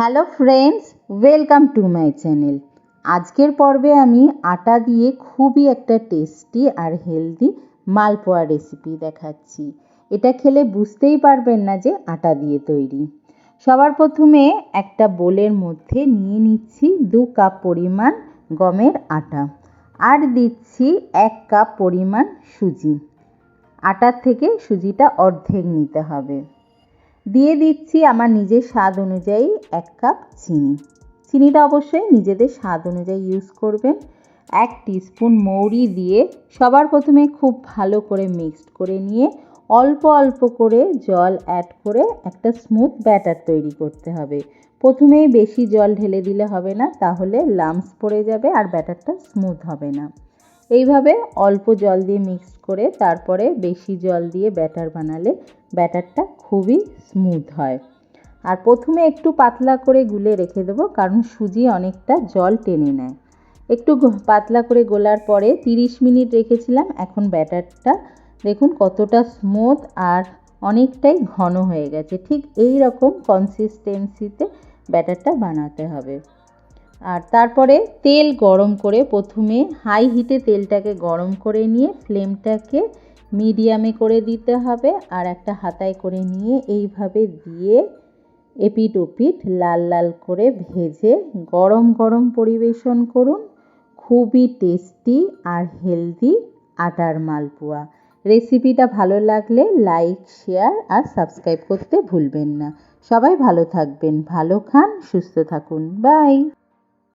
Hello friends, welcome to my channel. আজকের পর্বে আমি আটা দিয়ে খুবই একটা টেস্টি আর হেলদি মালপোয়া রেসিপি দেখাচ্ছি। এটা খেলে বুঝতেই পারবেন না যে আটা দিয়ে তৈরি। সবার প্রথমে একটা বোলের মধ্যে নিয়ে নিচ্ছি দু কাপ পরিমাণ গমের আটা আর দিচ্ছি এক কাপ পরিমাণ সুজি। আটার থেকে সুজিটা অর্ধেক নিতে হবে। দিয়ে দিচ্ছি আমার নিজের স্বাদ অনুযায়ী এক কাপ চিনি। চিনিটা অবশ্যই নিজেদের স্বাদ অনুযায়ী ইউজ করবেন। এক টিস্পুন মৌরি দিয়ে সবার প্রথমে খুব ভালো করে মিক্সড করে নিয়ে অল্প অল্প করে জল অ্যাড করে একটা স্মুথ ব্যাটার তৈরি করতে হবে। প্রথমেই বেশি জল ঢেলে দিলে হবে না, তাহলে লামস পড়ে যাবে আর ব্যাটারটা স্মুথ হবে না। এইভাবে অল্প জল দিয়ে মিক্স করে তারপরে বেশি জল দিয়ে ব্যাটার বানালে ব্যাটারটা খুবই স্মুথ হয়। আর প্রথমে একটু পাতলা করে গুলে রেখে দেবো, কারণ সুজি অনেকটা জল টেনে নেয়। একটু পাতলা করে গোলার পরে 30 মিনিট রেখেছিলাম, এখন ব্যাটারটা দেখুন কতটা স্মুথ আর অনেকটাই ঘন হয়ে গেছে। ঠিক এই রকম কনসিস্টেন্সিতে ব্যাটারটা বানাতে হবে। আর তারপরে তেল গরম করে প্রথমে হাই হিটে তেলটাকে গরম করে নিয়ে ফ্লেমটাকে মিডিয়ামে করে দিতে হবে আর একটা হাতায় করে নিয়ে এইভাবে দিয়ে এপিট ওপিট লাল লাল করে ভেজে গরম গরম পরিবেশন করুন। খুবই টেস্টি আর হেলদি আটার মালপোয়া। রেসিপিটা ভালো লাগলে লাইক শেয়ার আর সাবস্ক্রাইব করতে ভুলবেন না। সবাই ভালো থাকবেন, ভালো খান, সুস্থ থাকুন। বাই